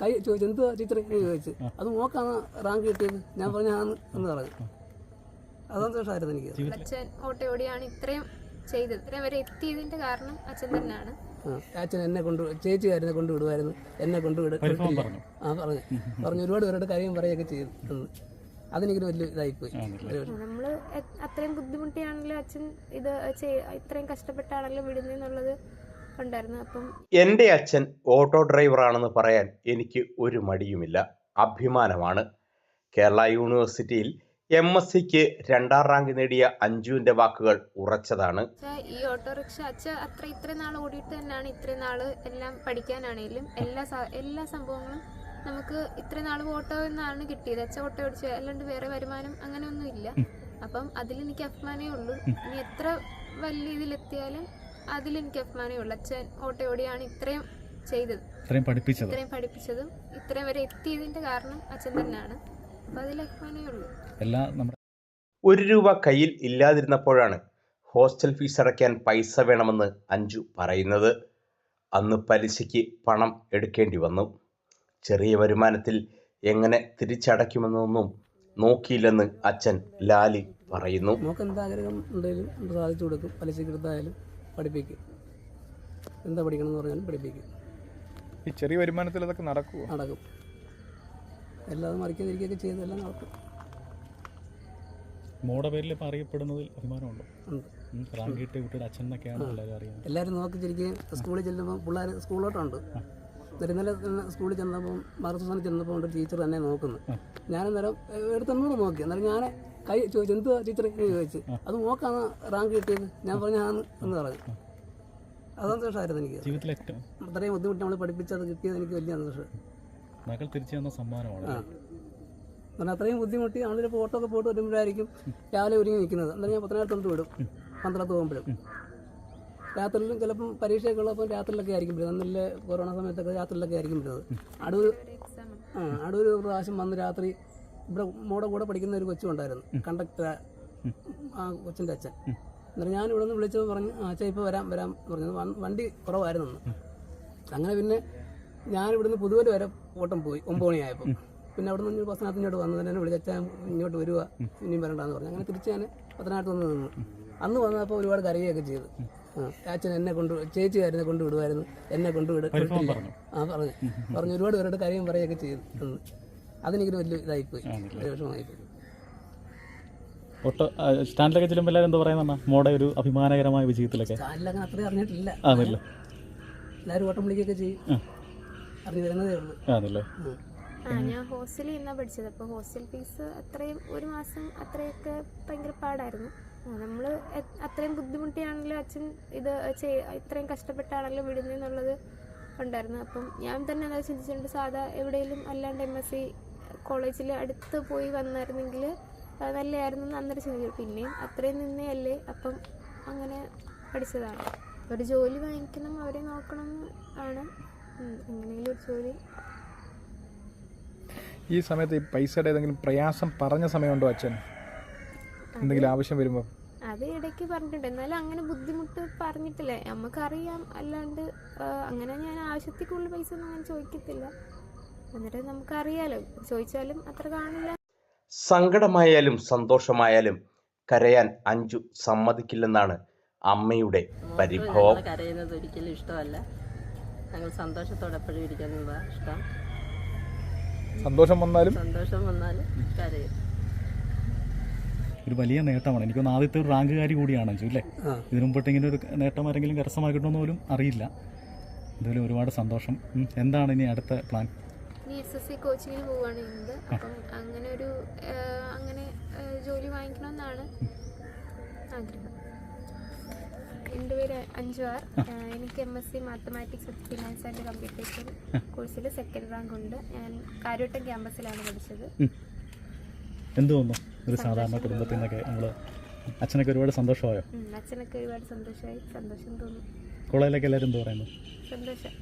കൈ ചോദിച്ചു എന്ത് ടീച്ചർ എന്ന് ചോദിച്ചു. അത് മോക്കാണ് റാങ്ക് കിട്ടിയത്. ഞാൻ പറഞ്ഞു ആണ് എന്ന് പറഞ്ഞു. അത് സന്തോഷമായിരുന്നു എനിക്ക്. അച്ഛൻ ഓട്ടയോടിയാണ് ഇത്രയും ചെയ്തത്. ഇത്രയും വരെ എത്തിയതിന്റെ കാരണം അച്ഛൻ തന്നെയാണ്. അച്ഛൻ എന്നെ കൊണ്ട് ചേച്ചിയായിരുന്നു കൊണ്ട് വിടുമായിരുന്നു. എന്നെ കൊണ്ട് വിട ആ പറഞ്ഞു. പറഞ്ഞു ഒരുപാട് പേരുടെ കാര്യം പറയുകയൊക്കെ ചെയ്തു എന്ന്. അതെനിക്കൊരു വലിയ ഇതായിപ്പോയി. പോയി നമ്മൾ അത്രയും ബുദ്ധിമുട്ടിയാണല്ലോ അച്ഛൻ ഇത് ഇത്രയും കഷ്ടപ്പെട്ടാണല്ലോ വിടുന്നെന്നുള്ളത് ഉണ്ടായിരുന്നു. അപ്പം എന്റെ അച്ഛൻ ഓട്ടോ ഡ്രൈവറാണെന്ന് പറയാൻ എനിക്ക് ഒരു മടിയുമില്ല. അഭിമാനമാണ്. കേരള യൂണിവേഴ്സിറ്റിയിൽ എം എസ് സിക്ക് രണ്ടാം റാങ്ക് നേടിയ അഞ്ജുവിന്റെ വാക്കുകൾ ഉറച്ചതാണ്. ഈ ഓട്ടോറിക്ഷ അച്ഛ അത്ര ഇത്ര നാൾ ഓടിയിട്ട് തന്നെയാണ് ഇത്രയും നാൾ എല്ലാം പഠിക്കാനാണെങ്കിലും എല്ലാ എല്ലാ സംഭവങ്ങളും നമുക്ക് ഇത്ര നാൾ ഓട്ടോ എന്നാണ് കിട്ടിയത്. അച്ഛ ഓട്ടോ ഓടിച്ചു അല്ലാണ്ട് വേറെ വരുമാനം അങ്ങനെ ഒന്നും ഇല്ല അപ്പം അതിലെനിക്ക് അഭിമാനമേ ഉള്ളൂ. ഇനി എത്ര വലിയ ഇതിലെത്തിയാലും അതിലെനിക്ക് അഭിമാനമുള്ള അച്ഛൻ ഓട്ടയോടെയാണ് ഇത്രയും ചെയ്തത്. ഇത്രയും പഠിപ്പിച്ചത്. ഇത്രയും പഠിപ്പിച്ചതും ഇത്രയും വരെ എത്തിയതിന്റെ കാരണം അച്ഛൻ തന്നെയാണ്. അപ്പൊ അതിൽ അഭിമാനമേ ഉള്ളൂ. എല്ലാ നമ്മുടെ ഒരു രൂപ കയ്യിൽ ഇല്ലാതിരുന്നപ്പോഴാണ് ഹോസ്റ്റൽ ഫീസ് അടയ്ക്കാൻ പൈസ വേണമെന്ന് അഞ്ജു പറയുന്നത്. അന്ന് പലിശയ്ക്ക് പണം എടുക്കേണ്ടി വന്നു. ചെറിയ വരുമാനത്തിൽ എങ്ങനെ തിരിച്ചടയ്ക്കുമെന്നൊന്നും നോക്കിയില്ലെന്ന് അച്ഛൻ ലാലി പറയുന്നു. നമുക്ക് എന്താ ആഗ്രഹം ഉണ്ടെങ്കിലും നമുക്ക് സാധിച്ചു കൊടുക്കും. പലിശയ്ക്ക് എടുത്തായാലും. പഠിപ്പിക്കും. എന്താ പഠിക്കണം എന്ന് പറഞ്ഞാലും പഠിപ്പിക്കും. ഈ ചെറിയ വരുമാനത്തിൽ അതൊക്കെ നടക്കുമോ നടക്കും. എല്ലാതും മറിക്കാതിരിക്കുകയൊക്കെ ചെയ്തെല്ലാം നടക്കും. മോടെ പേരിൽ ഇപ്പം അറിയപ്പെടുന്നതിൽ അഭിമാനമുണ്ടോ? കുട്ടിയുടെ അച്ഛൻ എന്നൊക്കെയാണ് എല്ലാവരും അറിയുന്നത്. എല്ലാവരും നോക്കി ചിരിക്കുകയും സ്കൂളിൽ ചെല്ലുമ്പോൾ പിള്ളേർ സ്കൂളിലോട്ടുണ്ട്. ഇന്നലെ സ്കൂളിൽ ചെന്നപ്പോൾ മറുദിവസം ചെന്നപ്പോൾ ഉണ്ട് ടീച്ചർ തന്നെ നോക്കുന്നു. ഞാനന്നേരം എടുത്തൊന്നുകൂടെ നോക്കി. അന്നേരം ഞാൻ കൈ ചോദിച്ചു എന്ത് ടീച്ചർ എന്ന് ചോദിച്ചു. അത് മോക്കാണ് റാങ്ക് കിട്ടിയത്. ഞാൻ പറഞ്ഞാണ് എന്ന് പറഞ്ഞു. അത് സന്തോഷമായിരുന്നു എനിക്ക്. ജീവിതത്തിൽ ഏറ്റവും അത്രയും ബുദ്ധിമുട്ട് നമ്മൾ പഠിപ്പിച്ചത് കിട്ടിയത് എനിക്ക് വലിയ സന്തോഷം. മകൾ തിരിച്ചു തന്ന സമ്മാനമാണ്. ആ. കാരണം അത്രയും ബുദ്ധിമുട്ടി നമ്മളിപ്പോൾ ഫോട്ടോ ഒക്കെ പോയിട്ട് വരുമ്പോഴായിരിക്കും രാവിലെ ഒരുങ്ങി നിൽക്കുന്നത്. അന്നേരം ഞാൻ തൊണ്ട് വിടും. പന്ത്രണ്ട് പോകുമ്പോഴും. രാത്രിയിലും ചിലപ്പം പരീക്ഷയൊക്കെ ഉള്ളപ്പോൾ രാത്രിയിലൊക്കെ ആയിരിക്കും വരുന്നത് അന്നല്ലേ കൊറോണ സമയത്തൊക്കെ രാത്രിയിലൊക്കെ ആയിരിക്കും വരുന്നത് അടൂർ ആ അടൂർ ഒരു പ്രാവശ്യം വന്ന് രാത്രി ഇവിടെ മോടെ കൂടെ പഠിക്കുന്ന ഒരു കൊച്ചുണ്ടായിരുന്നു കണ്ടക്ടർ ആ കൊച്ചിന്റെ അച്ഛൻ. എന്നിട്ട് ഞാൻ ഇവിടെ നിന്ന് വിളിച്ചപ്പോൾ പറഞ്ഞു അച്ഛൻ ഇപ്പോൾ വരാം വരാം എന്ന് പറഞ്ഞത് വണ്ടി കുറവായിരുന്നു അന്ന്. അങ്ങനെ പിന്നെ ഞാൻ ഇവിടുന്ന് പുതുവൽ വരെ ഓട്ടം പോയി ഒമ്പത് മണിയായപ്പോൾ പിന്നെ അവിടെ നിന്ന് ബസ്സിനകത്ത് ഇങ്ങോട്ട് വന്നു തന്നെ വിളിച്ച അച്ഛൻ ഇങ്ങോട്ട് വരിക ഇനിയും വരണ്ടെന്ന് പറഞ്ഞു. അങ്ങനെ തിരിച്ച് ഞാൻ പത്തനായിരത്ത് വന്ന് നിന്നു. അന്ന് വന്നപ്പോൾ ഒരുപാട് കരയുകയൊക്കെ ചെയ്തു. അച്ഛൻ എന്നെ കൊണ്ട് ചേച്ചിയായിരുന്നു കൊണ്ട് വിടുമായിരുന്നു എന്നെ കൊണ്ട് ആ പറഞ്ഞു. പറഞ്ഞു ഒരുപാട് പേരുടെ കാര്യം പറയുകയൊക്കെ ചെയ്തു അതെനിക്കൊരു വലിയ ഇതായിപ്പോയി. ഒരു വിഷമമായിപ്പോയി. ഒട്ടോ സ്റ്റാൻഡിലൊക്കെ ചെല്ലുമ്പോൾ എല്ലാവരും എന്താ പറയുന്ന മോടെ ഒരു അഭിമാനകരമായ വിജയത്തിലൊക്കെ. ചാനലങ്ങനെ അത്രയും അറിഞ്ഞിട്ടില്ല. ആണല്ലേ എല്ലാവരും ഓട്ടം വിളിക്കുകയൊക്കെ ചെയ്യും. അറിഞ്ഞു വരുന്നതേ ഉള്ളൂ. ആണല്ലേ ആ. ഞാൻ ഹോസ്റ്റലിൽ നിന്നാണ് പഠിച്ചത്. അപ്പോൾ ഹോസ്റ്റൽ ഫീസ് അത്രയും ഒരു മാസം അത്രയൊക്കെ ഭയങ്കര പാടായിരുന്നു. നമ്മൾ അത്രയും ബുദ്ധിമുട്ടിയാണെങ്കിലും അച്ഛൻ ഇത് ഇത്രയും കഷ്ടപ്പെട്ടാണെങ്കിലും വിടുന്നെന്നുള്ളത് ഉണ്ടായിരുന്നു. അപ്പം ഞാൻ തന്നെ എന്താ ചിന്തിച്ചിട്ടുണ്ട്. സാധാ എവിടെയെങ്കിലും അല്ലാണ്ട് എം എസ് സി കോളേജിൽ അടുത്ത് പോയി വന്നായിരുന്നെങ്കിൽ നല്ലതായിരുന്നു എന്ന് അന്നേരം ചിന്തിച്ചു പിന്നെയും അത്രയും നിന്നേ അല്ലേ അപ്പം അങ്ങനെ പഠിച്ചതാണ്. ഒരു ജോലി വാങ്ങിക്കണം അവരെ നോക്കണം ആണ്. എങ്ങനെയെങ്കിലും ഒരു ജോലി. ഈ സമയത്ത് ഈ പൈസയുടെ ഏതെങ്കിലും പ്രയാസം പറഞ്ഞ സമയമുണ്ടോ അച്ഛൻ? എന്തെങ്കിലും ആവശ്യം വരുമ്പോൾ അത് ഇടയ്ക്ക് പറഞ്ഞിട്ടുണ്ട്. എന്നാലും അങ്ങനെ ബുദ്ധിമുട്ട് പറഞ്ഞിട്ടില്ല. നമുക്കറിയാം. അല്ലാണ്ട് അങ്ങനെ ഞാൻ ആവശ്യത്തിൽ കൂടുതൽ പൈസ ഒന്നും അങ്ങനെ ചോദിക്കത്തില്ല. എന്നിട്ട് നമുക്കറിയാലോ ചോദിച്ചാലും അത്ര കാണില്ല. സങ്കടമായാലും സന്തോഷമായാലും കരയാൻ അഞ്ചു സമ്മതിക്കില്ലെന്നാണ് അമ്മയുടെ പരിഭവം. കരയുന്നത് ഒരിക്കലും ഇഷ്ടമല്ല. ഞങ്ങൾ സന്തോഷത്തോടെ എപ്പോഴും ഇരിക്കുന്നതാണ് ഇഷ്ടം. സന്തോഷം വന്നാലും സന്തോഷം വന്നാലും കരയും. ഒരു വലിയ നേട്ടമാണ്. എനിക്കൊന്ന് ആദ്യത്തെ ഒരു റാങ്കുകാരി കൂടിയാണ് അഞ്ചു അല്ലേ. ഇതിനു മുമ്പിട്ട് ഇങ്ങനെ ഒരു നേട്ടം ആരെങ്കിലും കരസ്ഥമാക്കിയിട്ടുണ്ടെന്ന് പോലും അറിയില്ല. എന്തായാലും ഒരുപാട് സന്തോഷം. എന്താണ് ഇനി അടുത്ത പ്ലാൻ ഇനി എസ് എസ് സി കോച്ചിങ്ങിന് പോവുകയാണ് ചെയ്യുന്നത് അപ്പം അങ്ങനെ ഒരു അങ്ങനെ ജോലി വാങ്ങിക്കണമെന്നാണ് ആഗ്രഹം. എന്റെ പേര് അഞ്ജു ആർ എനിക്ക് M S C mathematics with finance and computation കോഴ്സിൽ സെക്കൻഡ് റാങ്ക് ഉണ്ട്. ഞാൻ കാര്യവട്ടം ക്യാമ്പസിലാണ് പഠിച്ചത്. എന്ത് തോന്നുന്നു? ഒരു സാധാരണ കുടുംബത്തിൽ നിന്നൊക്കെ നമ്മൾ അച്ഛനൊക്കെ ഒരുപാട് സന്തോഷമായോ? അച്ഛനൊക്കെ ഒരുപാട് സന്തോഷമായി. സന്തോഷം തോന്നുന്നു കോളേജിലൊക്കെ എല്ലാവരും എന്ത് പറയുന്നു? സന്തോഷം.